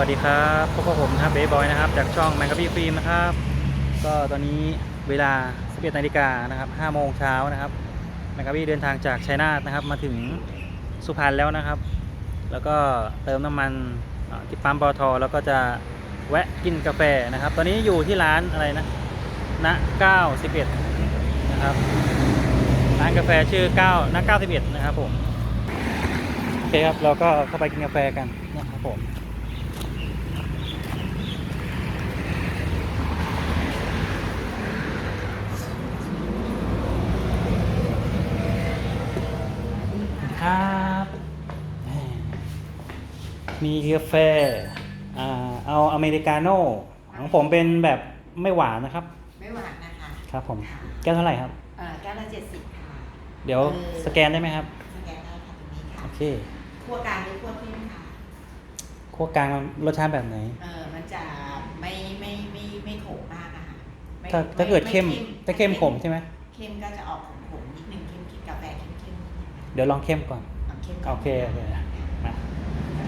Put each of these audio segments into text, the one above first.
วัสดีครับพบกับผมนะครับเบย์บอยนะครับ จากช่องแมงกะพี่ฟิล์มนะครับ ก็ตอนนี้เวลา 11นาฬิกานะครับ5โมงเช้านะครับแมงกะพี่เดินทางจากชัยนาทนะครับ มาถึงสุพรรณแล้วนะครับ แล้วก็เติมน้ำมันที่ปั๊มปตทอแล้วก็จะแวะกินกาแฟนะครับ ตอนนี้อยู่ที่ร้านอะไรนะณ91นะครับร้านกาแฟชื่อ9ณ91นะครับผมโอเคครับเราก็เข้าไปกินกาแฟกันนะครับผม ครับแหมมีกาแฟอ่าเอาอเมริกาโน่ของผมเป็นแบบไม่หวานนะครับ ไม่หวานนะคะครับผมค่ะแก้วเท่าไหร่ครับเอ่อแก้วละเจ็ดสิบค่ะเดี๋ยวเออสแกนได้ไหมครับสแกนได้ค่ะตรงนี้ค่ะโอเคคั่วกลางหรือคั่วเข้มค่ะคั่วกลางรสชาติแบบไหนเออมันจะไม่ไม่ไม่ไม่ขมมากอะค่ะไม่ถ้าไม่ถ้าเกิดเข้มไถ้าเข้มขมใช่ไหมเข้มก็จะออกข เดี๋ยวลองเข้มก่อน เอาเข้มโอเคโอเคมา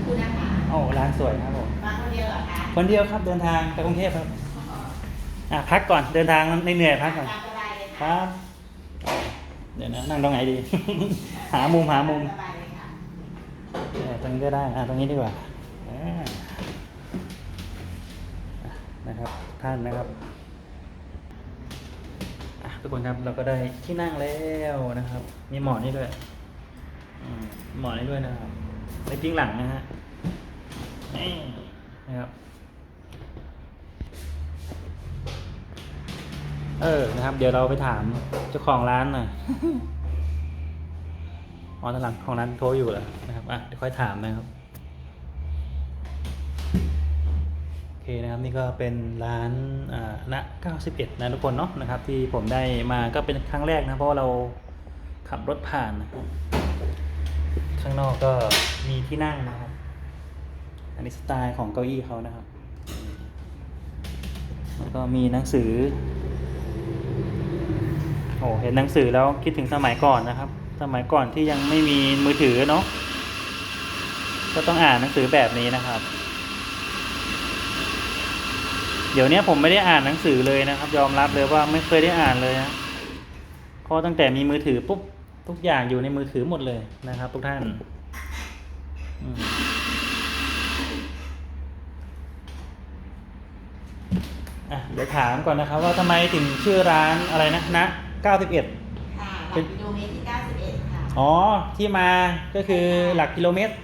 คุณนะคะโอ้ร้านสวยครับผม มาคนเดียวเหรอคะคนเดียวครับเดินทางไปกรุงเทพครับอ๋ออะพักก่อนเดินทางเหนื่อยๆพักก่อน ตามสบายเลยคค่ะรับ เดี๋ยวนะนั่งตรงไหนดี หามุมหามุมสบายเลยค่ะเออตรงนี้ก็ได้ อะตรงนี้ดีกว่าอ่าอะนะครับ ท่านนะครับอะทุกคนครับเราก็ได้ที่นั่งแล้วนะครับ มีหมอนนี่ด้วยอืม หมอนนี่ด้วยนะครับไว้พิงหลังนะฮะนี่นะครับเออนะครับ เดี๋ยวเราไปถามเจ้าของร้านหน่อยอ๋อทางหลังของร้านโทรอยู่เหรอนะครับอะเดี๋ยวค่อยถามนะครับโอเคนะครับนี่ก็เป็นร้านอ่าณ91นะทุกคนเนาะนะครับ ที่ผมได้มาก็เป็นครั้งแรกนะเพราะว่าเราขับรถผ่านนะครับ ข้างนอกก็มีที่นั่งนะครับ อันนี้สไตล์ของเก้าอี้เขานะครับ แล้วก็มีหนังสือ โอ้เห็นหนังสือแล้วคิดถึงสมัยก่อนนะครับ สมัยก่อนที่ยังไม่มีมือถือเนาะ ก็ต้องอ่านหนังสือแบบนี้นะครับ เดี๋ยวนี้ผมไม่ได้อ่านหนังสือเลยนะครับ ยอมรับเลยว่าไม่เคยได้อ่านเลยนะเพราะตั้งแต่มีมือถือปุ๊บ ทุกอย่างอยู่ในมือถือหมดเลยนะครับทุกท่านอืมอะเดี๋ยวถามก่อนนะครับว่าทำไมถึงชื่อร้านอะไรนะนะ91ค่ะหลักกิโลเมตรที่ 91 ค่ะอ๋อที่มาก็คือหลักกิโลเมตร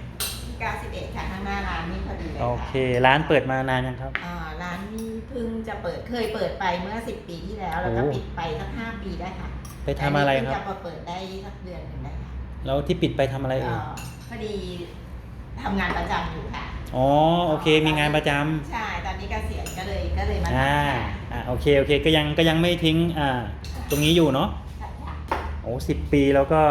ที่91 ค่ะข้างหน้าร้านนี่พอดีเลยโอค่ะเคร้านเปิดมานานยังครับ อ่าร้านนี้เพิ่งจะเปิดเคยเปิดไปเมื่อ 10 ปีที่แล้ว แล้วก็โอ้ ปิดไปสัก5ปีได้ค่ะ ไปทำอะไรคแต่รับนี่เพิ่งจะมาเปิดได้สักเดือนหนึ่งได้ค่ะแล้วที่ปิดไปทำอะไรเอ่ยเอ่อพอดีทำงานประจำอยู่ค่ะ อ๋อโอเค มีงานประจำใช่ ตอนนี้เกษียณก็เลยก็เลยมาอ่าทำค่ะอ่าโอเคโอเคก็ยังก็ยังไม่ทิ้งอ่าตรงนี้อยู่เนาะค่ะโอ้สิบปีแล้วก็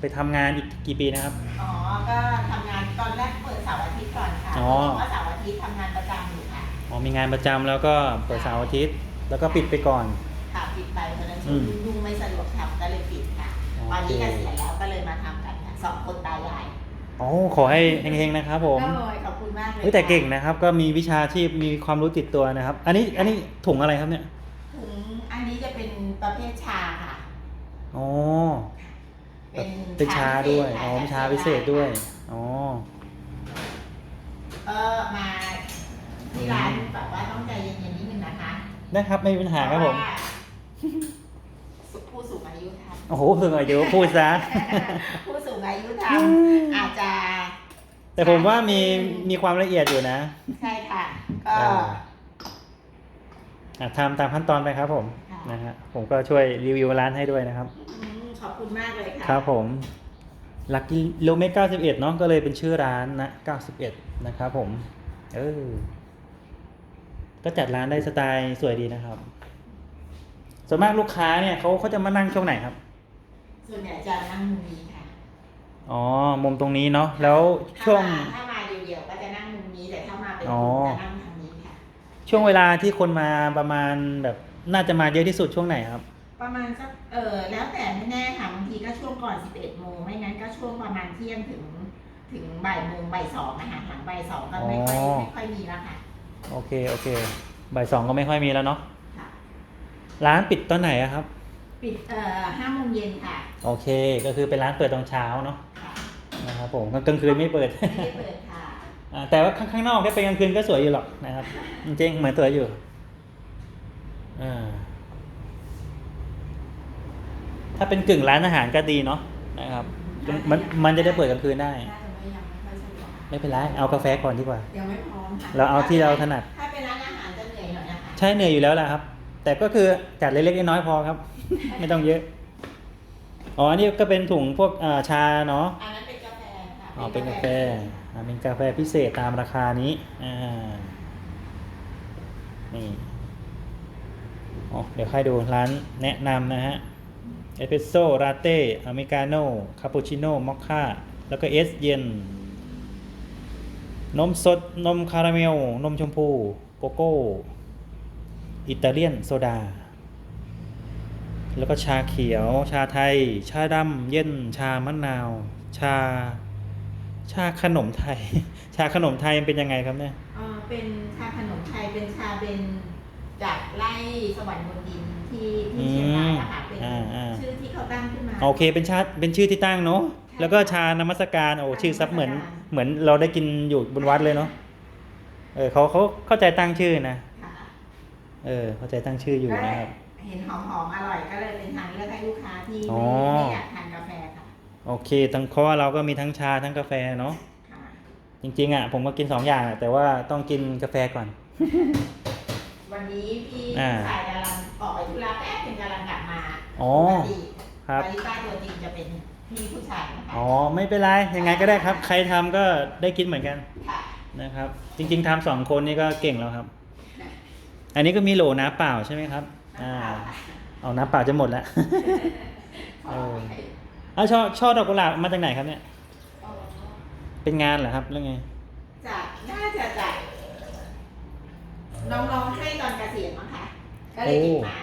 ไปทำงานอีกกี่ปีนะครับ อ๋อ ก็ทำงานตอนแรกเปิดเสาร์อาทิตย์ก่อนค่ะอ๋อเพราะว่าเสาร์อาทิตย์ทำงานประจำอยู่ค่ะ อ๋อมีงานประจำแล้วก็เปิดเสาร์อาทิตย์ แล้วก็ปิดไปก่อน ค่ะปิดไปเพราะฉะนั้นอืม ยุ่งไม่สะดวก ตอนเคนี้เกษียณแล้วก็เลยมาทำกันค่ะสองคนตายายโอ้ขอให้เฮงๆนะครับผมโอ้ยขอบคุณมากเลยเฮ้ยแต่เก่งค่ะนะครับ ก็มีวิชาชีพมีความรู้ติดตัวนะครับ อันนี้อันนี้ถุงอะไรครับเนี่ยถุงอันนี้จะเป็นประเภทชาค่ะอ๋อเป็นเป็นชาด้วยพิเศษอ๋อค่ะมีชาพิเศษด้วยอ๋อก็มาที่ร้านแบบว่าต้องใจเย็นๆนิดนึงนะคะได้ครับไม่มีปัญหาครับผม เพาะว่าผู้สูงอายุทำ โอ้โหเพิ่งอายุพูดซะ ผู้สูงอายุทำอาจจะแต่ผมว่ามีมีความละเอียดอยู่นะใช่ค่ะ ก็อ่าอะทำตามขั้นตอนไปครับผมค่ะ นะฮะผมก็ช่วยรีวิวร้านให้ด้วยนะครับ อืมขอบคุณมากเลยค่ะครับผมหลักกิโลเมตร91เนาะก็เลยเป็นชื่อร้านนะ91 นะครับผม เออ ก็จัดร้านได้สไตล์สวยดีนะครับ ส่วนมากลูกค้าเนี่ยเขาเขาจะมานั่งช่วงไหนครับ ส่วนใหญ่จะนั่งมุมนี้ค่ะอ๋อ มุมตรงนี้เนาะ แล้วช่วง ถ้ามาถ้ามาเดียวๆก็จะนั่งมุมนี้แต่ถ้ามาเป็นอ๋อกลุ่มจะนั่งทางนี้ค่ะ ช่วงเวลาที่คนมาประมาณแบบน่าจะมาเยอะที่สุดช่วงไหนครับ ประมาณสักเออแล้วแต่ไม่แน่ค่ะบางทีก็ช่วงก่อน 11โมงไม่งั้นก็ช่วงประมาณเที่ยงถึงถึงบ่ายโมงบ่ายสองนะคะหลังบ่ายสองก็ไม่ค่อยอ๋อไม่ค่อยมีแล้วค่ะ โอเคโอเคบ่ายสองก็ไม่ค่อยมีแล้วเนาะค่ะร้านปิดตอนไหนอะครับ ปิดเอ่อห้าโมงเย็นค่ะโอเค ก็คือเป็นร้านเปิดตอนเช้าเนาะค่ะนะครับผมกลางคืนไม่เปิด ไม่ได้เปิดค่ะอ่าแต่ว่าข้างข้างนอกถ้าเป็นกลางคืนก็สวยอยู่หรอกนะครับ จริงๆเหมือนสวยอยู่อ่าถ้าเป็นกึ่งร้านอาหารก็ดีเนาะนะครับ มันมันจะได้เปิดกลางคืนได้ น่าจะไม่ยังไม่ค่อยสะดวกไม่เป็นไรเอากาแฟก่อนดีกว่า ยังไม่พร้อมค่ะเราเอาที่เราถนัด ถ้าเป็นร้านอาหารจะเหนื่อยหน่อยนะคะ ใช่เหนื่อยอยู่แล้วล่ะครับ แต่ก็คือจัดเล็กๆน้อยๆพอครับ ไม่ต้องเยอะ อ๋อ อันนี้ก็เป็นถุงพวกอ่าชาเนาะ อันนั้นเป็นกาแฟค่ะอ๋อ เป็นกาแฟอ่าเป็นกาแฟพิเศษตามราคานี้ อ่า นี่ อ๋อ เดี๋ยวใครดูร้านแนะนำนะฮะ เอสเปรสโซ่ลาเต้ อเมริกาโน่ คาปูชิโน่ มอคค่า แล้วก็เอสเย็น นมสด นมคาราเมล นมชมพู โกโก้ อิตาเลียนโซดา แล้วก็ชาเขียว ชาไทย ชาดำเย็น ชามะนาว ชา ชาขนมไทย ชาขนมไทยมันเป็นยังไงครับเนี่ยเอ่อเป็นชาขนมไทยเป็นชาเป็นจากไร่สวรรค์บนดินที่ที่เชียงรายนะคะเป็นอืมอ่าอ่าชื่อที่เขาตั้งขึ้นมา โอเค เป็นชาเป็นชื่อที่ตั้งเนาะ แล้วก็ชานมัสการ โอ้ ชื่อซับเหมือน เหมือนเราได้กินอยู่บนวัดเลยเนาะ เออเขาเขาเข้าใจตั้งชื่อนะ ค่ะเออ เข้าใจตั้งชื่ออยู่นะครับ เห็นหอมๆอร่อยก็เลยเป็นทางเลือกให้ลูกค้าที่อ๋อไม่ไม่อยากทานกาแฟค่ะโอเค ทั้งเพราะว่าเราก็มีทั้งชาทั้งกาแฟเนาะ ค่ะจริงๆอะผมก็กินสองอย่างอะแต่ว่าต้องกินกาแฟก่อน วันนี้พี่อ่าชายกำลังออกไปธุระแป๊บนึงกำลังกลับมาอ๋อ ปกติครับ บาริสต้าตัวจริงจะเป็นพี่ผู้ชายนะคะอ๋อ ไม่เป็นไร ยังไงก็ได้ครับ ใครทำก็ได้กินเหมือนกันค่ะนะครับ จริงๆทำสองคนนี่ก็เก่งแล้วครับ อันนี้ก็มีโหลน้ำเปล่าใช่ไหมครับ อ่า เอาน้ำเปล่าจะหมดแล้วขอเออให้เอาช่อช่อดอกกุหลาบมาจากไหนครับเนี่ยเป็นงานเหรอครับเรื่องไง จากน่าจะจากน้องๆให้ตอนเกษียณมั้งคะก็เลยเก็บมา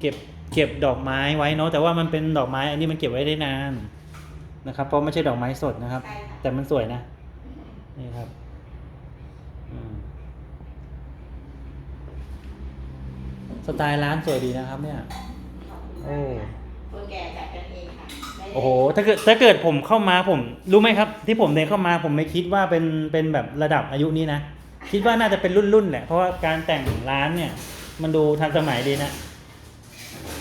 เก็บเก็บดอกไม้ไว้เนาะแต่ว่ามันเป็นดอกไม้อันนี้มันเก็บไว้ได้นานนะครับ เพราะไม่ใช่ดอกไม้สดนะครับ ใช่ค่ะแต่มันสวยนะนี่ครับอืม สไตล์ร้านสวยดีนะครับเนี่ย โอ้ คนแก่จัดกันเองค่ะไม่ได้โอ้โห ถ้าเกิดถ้าเกิดผมเข้ามาผม รู้ไหมครับ ที่ผมเดินเข้ามาผมไม่คิดว่าเป็นเป็นแบบระดับอายุนี้นะ คิดว่าน่าจะเป็นรุ่นรุ่นๆแหละ เพราะว่าการแต่งร้านเนี่ย มันดูทันสมัยดีนะ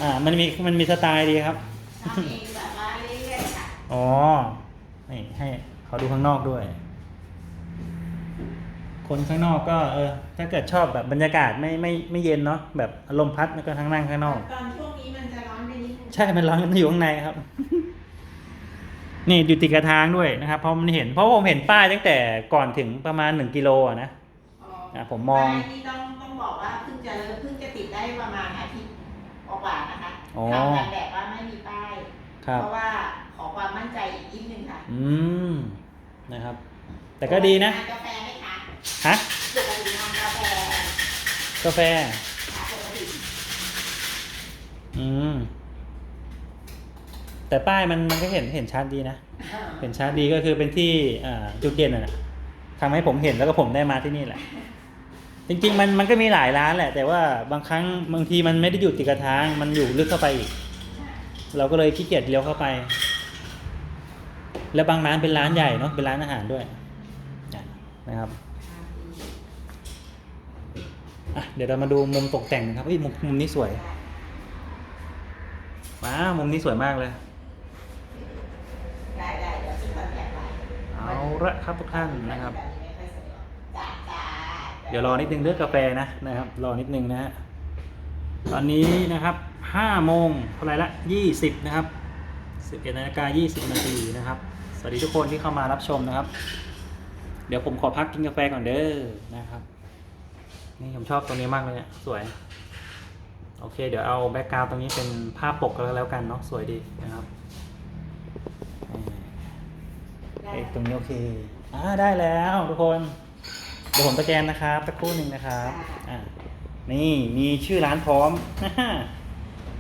อ่า มันมีมันมีสไตล์ดีครับ ทำเองแบบว่าเรื่อยๆค่ะ อ๋อ นี่ให้เขาดูข้างนอกด้วย คนข้างนอกก็เออถ้าเกิดชอบแบบบรรยากาศไม่ไม่ไม่เย็นเนาะแบบอารมณ์พัดแล้วก็ทั้งนั่งข้างนอก ตอนช่วงนี้มันจะร้อนไปนิดนึงใช่ มันร้อนกันอยู่ข้างในครับ นี่อยู่ติดกระทางด้วยนะครับ เพราะมันเห็น เพราะผมเห็นป้ายตั้งแต่ก่อนถึงประมาณหนึ่งกิโลอะนะอะผมมอง ป้ายนี่ต้องต้องบอกว่าเพิ่งจะเริ่มเพิ่งจะติดได้ประมาณอาทิตย์กว่าๆนะคะอ๋อ ทำกันแบบว่าไม่มีป้าย ครับ เพราะว่าขอความมั่นใจอีกนิดนึงค่ะอืมนะครับ แต่ก็ดีนะทานกาแฟไหมคะ ฮะปกติทานกาแฟกาแฟค่ะปกติอืม แต่ป้ายมันมันก็เห็นเห็นชัดดีนะ เห็นชัดดีก็คือเป็นที่อ่าจุดเด่นน่ะนะทำให้ผมเห็นแล้วก็ผมได้มาที่นี่แหละ จริงๆ มันมันก็มีหลายร้านแหละ แต่ว่าบางครั้งบางทีมันไม่ได้อยู่ติดกระทาง มันอยู่ลึกเข้าไปอีก เราก็เลยขี้เกียจเลี้ยวเข้าไป แล้วบางร้านเป็นร้านใหญ่เนาะเป็นร้านอาหารด้วยนะครับ อะเดี๋ยวเรามาดูมุมตกแต่งนะครับเอ้ยมุมมุมนี้สวยว้ามุมนี้สวยมากเลยได้ได้เดี๋ยวซื้อคอนแทคไว้เอาละครับทุกท่านนะครับ เดี๋ยวรอนิดนึงเลือกกาแฟนะนะครับ รอนิดนึงนะฮะตอนนี้นะครับห้าโมงเท่าไหรละยี่สิบนะครับสิบเอ็ดนาฬิกายี่สิบนาทีนะครับ สวัสดีทุกคนที่เข้ามารับชมนะครับ เดี๋ยวผมขอพักกินกาแฟก่อนเด้อนะครับ นี่ผมชอบตรงนี้มากเลยเนี่ยสวย โอเค เดี๋ยวเอาแบ็กกราวตรงนี้เป็นภาพปกก็แล้วกันเนาะสวยดีนะครับอ่าได้เอ้ยตรงนี้โอเคอ่าได้แล้วทุกคนเดี๋ยวผมสแกนนะครับสักครู่หนึ่งนะครับอ่านี่มีชื่อร้านพร้อม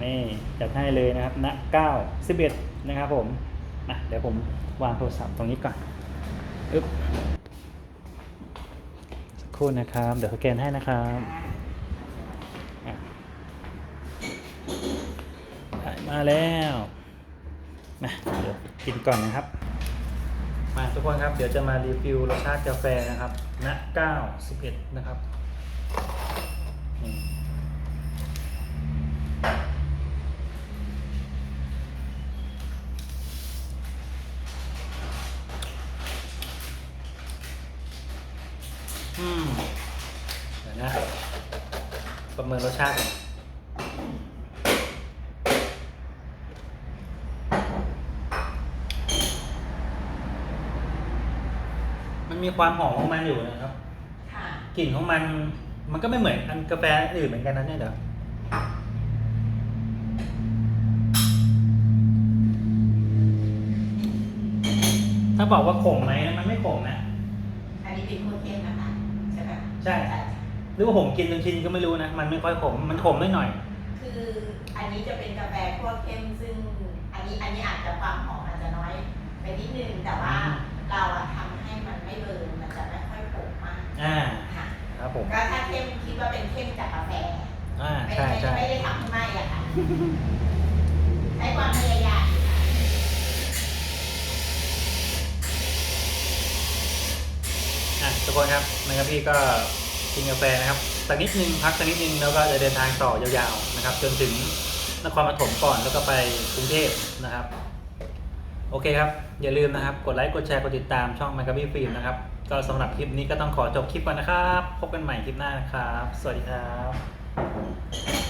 นี่จัดให้เลยนะครับณเก้าสิบเอ็ดนะครับผมอะเดี๋ยวผมวางโทรศัพท์ตรงนี้ก่อนอึ๊บสัก ครู่นะครับ เดี๋ยวสแกนให้นะครับอะได้มาแล้วมาเดี๋ยวกินก่อนนะครับ มาทุกคนครับ เดี๋ยวจะมารีวิวรสชาติกาแฟนะครับณ9 11 นะครับนี่ อืมเดี๋ยวนะ ประเมินรสชาติก่อนมันมีความหอมของมันอยู่นะครับ ค่ะ กลิ่นของมัน มันก็ไม่เหมือนอันกาแฟอื่นเหมือนกันนะเนี่ยเดี๋ยวถ้าบอกว่าขมไหมมันไม่ขมนะ อันนี้เป็นโคเทนนะคะใช่ไหม ใช่หรือว่าผมกินจนชินก็ไม่รู้นะ มันไม่ค่อยขม มันขมไม่หน่อย คืออันนี้จะเป็นกาแฟคั่วเข้มซึ่งอันนี้อันนี้อาจจะความหอมอาจจะน้อยไปนิดนึงแต่ว่าอืมเราอะทำให้มันไม่เบิร์นมันจะไม่ค่อยขมมากอ่า ค่ะครับผม ก็ถ้าเข้มคิดว่าเป็นเข้มจากกาแฟอ่า ไม่ใช่ไม่ใช่ ไม่ได้ทำให้ไหม้อะค่ะใช้ความพยายามอยู่ค่ะ อะ ทุกคนครับนะครับพี่ก็กินกาแฟนะครับสักนิดนึงพักสักนิดนึงแล้วก็จะเดินทางต่อยาวๆนะครับ จนถึงนครปฐมก่อนแล้วก็ไปกรุงเทพนะครับ โอเคครับ อย่าลืมนะครับ กดไลค์กดแชร์กดติดตามช่อง m ม g a b y Film นะครับ ก็สำหรับคลิปนี้ก็ต้องขอจบคลิปก่อนนะครับ พบกันใหม่คลิปหน้านะครับ สวัสดีครับ